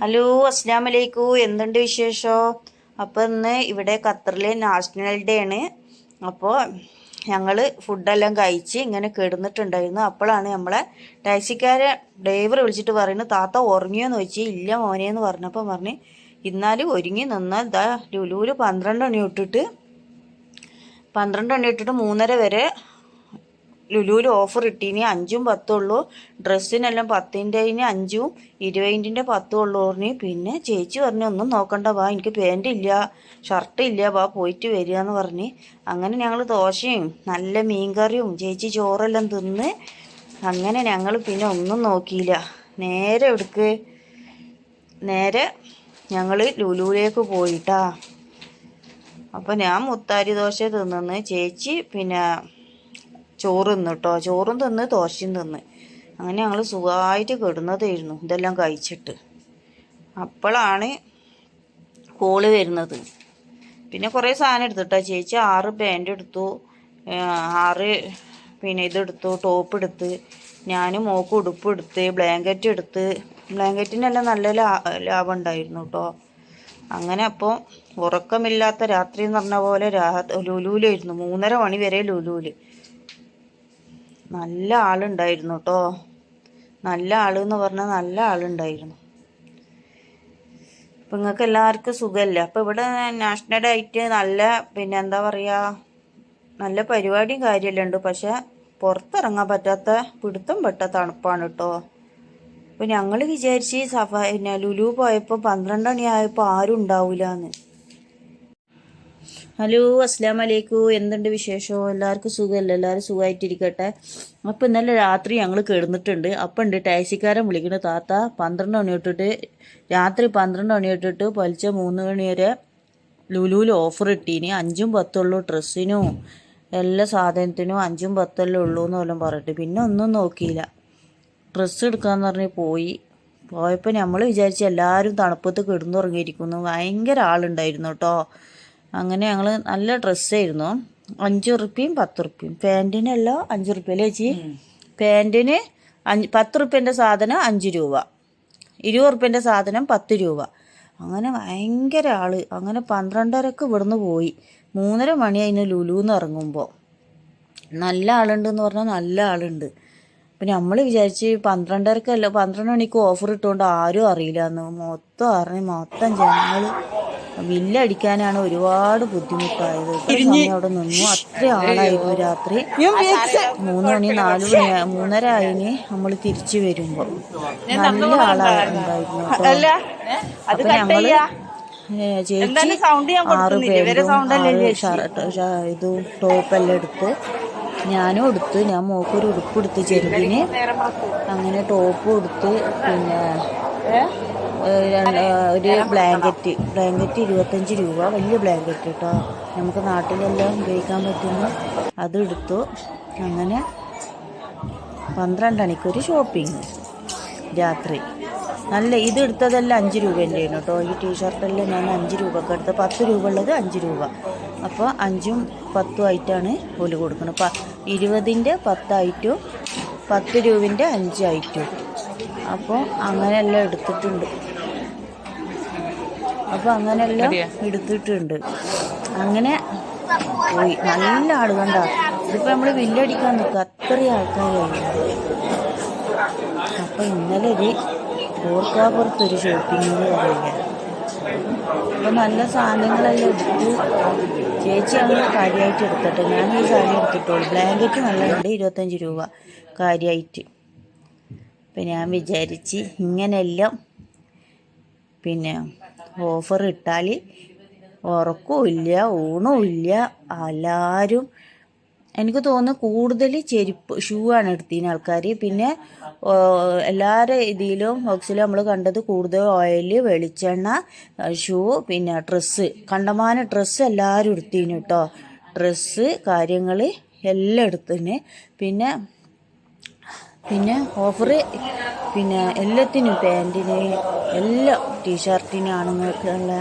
Hello അസ്സാം വലൈക്കു എന്തുണ്ട് വിശേഷോ? അപ്പോൾ ഇന്ന് ഇവിടെ ഖത്തറിലെ നാഷണൽ ഡേ ആണ്. അപ്പോൾ ഞങ്ങൾ ഫുഡെല്ലാം കഴിച്ച് ഇങ്ങനെ കിടന്നിട്ടുണ്ടായിരുന്നു. അപ്പോഴാണ് നമ്മളെ ടാക്സിക്കാരെ ഡ്രൈവർ വിളിച്ചിട്ട് പറയുന്നത് താത്ത ഉറങ്ങിയോന്ന് ചോദിച്ചു ഇല്ല മോനെയെന്ന് പറഞ്ഞപ്പോൾ പറഞ്ഞ് ഇന്നാലും ഒരുങ്ങി നിന്നാൽ ദാ ലുലൂര് പന്ത്രണ്ട് മണി ഇട്ടിട്ട് പന്ത്രണ്ട് മണി ഇട്ടിട്ട് മൂന്നര വരെ ലുലുവിൽ ഓഫർ ഇട്ടീനി അഞ്ചും പത്തും ഉള്ളൂ. ഡ്രസ്സിനെല്ലാം പത്തിന്റെ അഞ്ചും ഇരുപതിന്റെ പത്തും ഉള്ളൂ പറഞ്ഞ്. പിന്നെ ചേച്ചി പറഞ്ഞു ഒന്നും നോക്കണ്ട വാ എനിക്ക് പാന്റ് ഇല്ല ഷർട്ട് ഇല്ല വാ പോയിട്ട് വരിക എന്ന് പറഞ്ഞ്. അങ്ങനെ ഞങ്ങൾ ദോശയും നല്ല മീൻകറിയും ചേച്ചി ചോറെല്ലാം തിന്ന് അങ്ങനെ ഞങ്ങൾ പിന്നെ ഒന്നും നോക്കിയില്ല. നേരെ എടുക്ക് നേരെ ഞങ്ങൾ ലുലുവിലേക്ക് പോയിട്ടാ. അപ്പോൾ ഞാൻ മുത്താരി ദോശ തിന്നു ചേച്ചി പിന്നെ ചോറ് തിന്നു കേട്ടോ ചോറും തിന്ന് ദോശയും തിന്ന്. അങ്ങനെ ഞങ്ങൾ സുഖമായിട്ട് കിടന്നതായിരുന്നു. ഇതെല്ലാം കഴിച്ചിട്ട്. അപ്പോഴാണ് കോൾ വരുന്നത്. പിന്നെ കുറേ സാധനം എടുത്തു എടുത്തിട്ടോ ചേച്ചി ആറ് പാന്റ് എടുത്തു. ആറ് പിന്നെ ഇതെടുത്തു. ടോപ്പ് എടുത്ത്. ഞാൻ മോക്ക് ഉടുപ്പ് എടുത്ത്. ബ്ലാങ്കറ്റ് എടുത്ത്. ബ്ലാങ്കറ്റിനെല്ലാം നല്ല ലാഭം ഉണ്ടായിരുന്നു കേട്ടോ അങ്ങനെ അപ്പോൾ ഉറക്കമില്ലാത്ത രാത്രി എന്ന് പറഞ്ഞ പോലെ രാ ലുലുവിലായിരുന്നു മൂന്നര മണി വരെ ലുലുവിൽ നല്ല ആളുണ്ടായിരുന്നു കേട്ടോ നല്ല ആൾ എന്ന് പറഞ്ഞാൽ നല്ല ആളുണ്ടായിരുന്നു. ഇപ്പം നിങ്ങൾക്ക് എല്ലാവർക്കും സുഖമല്ലേ അപ്പം ഇവിടെ നാഷണൽ ആയിട്ട് നല്ല പിന്നെ എന്താ പറയുക നല്ല പരിപാടിയും കാര്യമെല്ലാം ഉണ്ട്. പക്ഷെ പുറത്തിറങ്ങാൻ പറ്റാത്ത പിടുത്തം പെട്ട തണുപ്പാണ് കേട്ടോ അപ്പം ഞങ്ങൾ വിചാരിച്ച് സഫ പിന്നെ ലുലു പോയപ്പോൾ പന്ത്രണ്ട് മണിയായപ്പോൾ ആരും ഉണ്ടാവില്ല ഹലോ അസ്സാം വലൈക്കും എന്തുണ്ട് വിശേഷം? എല്ലാവർക്കും സുഖമല്ല? എല്ലാവരും സുഖമായിട്ടിരിക്കട്ടെ? അപ്പോൾ ഇന്നലെ രാത്രി ഞങ്ങൾ കിടന്നിട്ടുണ്ട്. അപ്പം ഉണ്ട് ടാക്സിക്കാരൻ വിളിക്കുന്ന താത്ത പന്ത്രണ്ട് മണി തൊട്ടിട്ട് രാത്രി പന്ത്രണ്ട് മണി തൊട്ടിട്ട് പൊലിച്ച മൂന്ന് മണി വരെ ലുലുവിൽ ഓഫർ ഇട്ടീനി. അഞ്ചും പത്തുള്ളൂ ഡ്രസ്സിനും എല്ലാ സാധനത്തിനും അഞ്ചും പത്തല്ലേ ഉള്ളൂ എന്ന് വല്ലതും പറഞ്ഞിട്ട്. പിന്നെ ഒന്നും നോക്കിയില്ല. ഡ്രസ്സ് എടുക്കാന്ന് പറഞ്ഞ് പോയി. പോയപ്പോൾ നമ്മൾ വിചാരിച്ച് എല്ലാവരും തണുപ്പത്ത് കിടന്നുറങ്ങിയിരിക്കുന്നു. ഭയങ്കര ആളുണ്ടായിരുന്നു കേട്ടോ. അങ്ങനെ ഞങ്ങൾ നല്ല ഡ്രസ്സായിരുന്നു. അഞ്ച് ഉറുപ്പ്യയും പത്ത് ഉറുപ്പ്യയും പാന്റിനല്ല അഞ്ച് ഉറുപ്പ്യ അല്ലേ ചേച്ചി പാന്റിന് അഞ്ച് പത്ത് ഉറുപ്പ്യന്റെ സാധനം അഞ്ച് രൂപ. ഇരുപത് ഉറുപ്പ്യന്റെ സാധനം പത്ത് രൂപ. അങ്ങനെ ഭയങ്കര ആൾ. അങ്ങനെ പന്ത്രണ്ടരക്ക് ഇവിടുന്ന് പോയി. മൂന്നര മണി അതിന് ലുലുന്ന് ഇറങ്ങുമ്പോൾ നല്ല ആളുണ്ടെന്ന് പറഞ്ഞാൽ നല്ല ആളുണ്ട്. അപ്പം നമ്മൾ വിചാരിച്ച് പന്ത്രണ്ടരക്കല്ല പന്ത്രണ്ട് മണിക്ക് ഓഫർ ഇട്ടുകൊണ്ട് ആരും അറിയില്ല എന്ന് മൊത്തം അറിഞ്ഞ് മൊത്തം ജനങ്ങൾ ബില്ലടിക്കാനാണ് ഒരുപാട് ബുദ്ധിമുട്ടായത്. സമയം അവിടെ നിന്നു. അത്ര ആളായിരുന്നു രാത്രി. മൂന്ന് മണി നാല് മണി മൂന്നര ആയിന് നമ്മൾ തിരിച്ചു വരുമ്പോൾ നല്ല ആളായിരുന്നു അപ്പൊ ഞങ്ങൾ ചേച്ചി ആറ് പേരും ഇത് ടോപ്പെല്ലാം എടുത്ത് ഞാനും എടുത്ത് ഞാൻ മോക്കൊരു ഉടുപ്പ് എടുത്ത് ചെറുതിന്. അങ്ങനെ ടോപ്പും എടുത്ത് പിന്നെ ഒരു ബ്ലാങ്കറ്റ്. ബ്ലാങ്കറ്റ് ഇരുപത്തഞ്ച് രൂപ. വലിയ ബ്ലാങ്കറ്റ് കേട്ടോ നമുക്ക് നാട്ടിലെല്ലാം ഉപയോഗിക്കാൻ പറ്റുന്ന അതെടുത്തു അങ്ങനെ പന്ത്രണ്ട് മണിക്കൊരു ഷോപ്പിംഗ് രാത്രി. നല്ല ഇത് എടുത്തതെല്ലാം അഞ്ച് രൂപേന്റെ ആണ് കേട്ടോ ഈ ടീഷർട്ടെല്ലാം ഞാൻ അഞ്ച് രൂപക്ക് എടുത്ത്. പത്ത് രൂപ ഉള്ളത് അഞ്ച് രൂപ. അപ്പോൾ അഞ്ചും പത്തും ആയിട്ടാണ് ഓൽ കൊടുക്കുന്നത് പ ഇരുപതിന്റെ പത്തായിട്ടും പത്ത് രൂപന്റെ അഞ്ചായിട്ടും അപ്പോൾ അങ്ങനെയെല്ലാം എടുത്തിട്ടുണ്ട്. അപ്പോൾ അങ്ങനെല്ലാം എടുത്തിട്ടുണ്ട്. അങ്ങനെ പോയി. നല്ല ആൾ കണ്ട. ഇതിപ്പോൾ നമ്മൾ വില്ലടിക്കാൻ നിൽക്കുക. അത്രയും ആൾക്കാരായി അപ്പോൾ ഇന്നലെ ഒരു ഓർക്കാപ്പുറത്തൊരു ഷോപ്പിംഗ് എന്ന് പറയുക നല്ല സാധനങ്ങളെല്ലാം എടുത്ത് ചേച്ചി അങ്ങനെ കാര്യമായിട്ട് എടുത്തിട്ട് ഞാൻ ഈ സാധനം എടുത്തിട്ടുള്ളൂ. ബ്ലാങ്കറ്റ് നല്ലതുണ്ട് ഇരുപത്തഞ്ച് രൂപ കാര്യമായിട്ട്. അപ്പം ഞാൻ വിചാരിച്ച് ഇങ്ങനെയെല്ലാം പിന്നെ ഓഫർ ഇട്ടാൽ ഉറക്കവും ഇല്ല ഊണും ഇല്ല എല്ലാവരും എനിക്ക് തോന്നുന്നു കൂടുതൽ ചെരുപ്പ് ഷൂ ആണ് എടുത്തിന് ആൾക്കാർ പിന്നെ എല്ലാവരുടെ ഇതിലും ബോക്സിലും നമ്മൾ കണ്ടത് കൂടുതൽ ഓയിൽ വെളിച്ചെണ്ണ ഷൂ പിന്നെ ഡ്രസ്സ് കണ്ടമാന ഡ്രസ്സ് എല്ലാവരും എടുത്തിന് കേട്ടോ ഡ്രസ്സ് കാര്യങ്ങൾ എല്ലാം എടുത്തിന്. പിന്നെ പിന്നെ ഓഫർ പിന്നെ എല്ലാത്തിനും പാന്റിന് എല്ലാം ടീഷർട്ടിന് ആണുങ്ങൾക്കുള്ള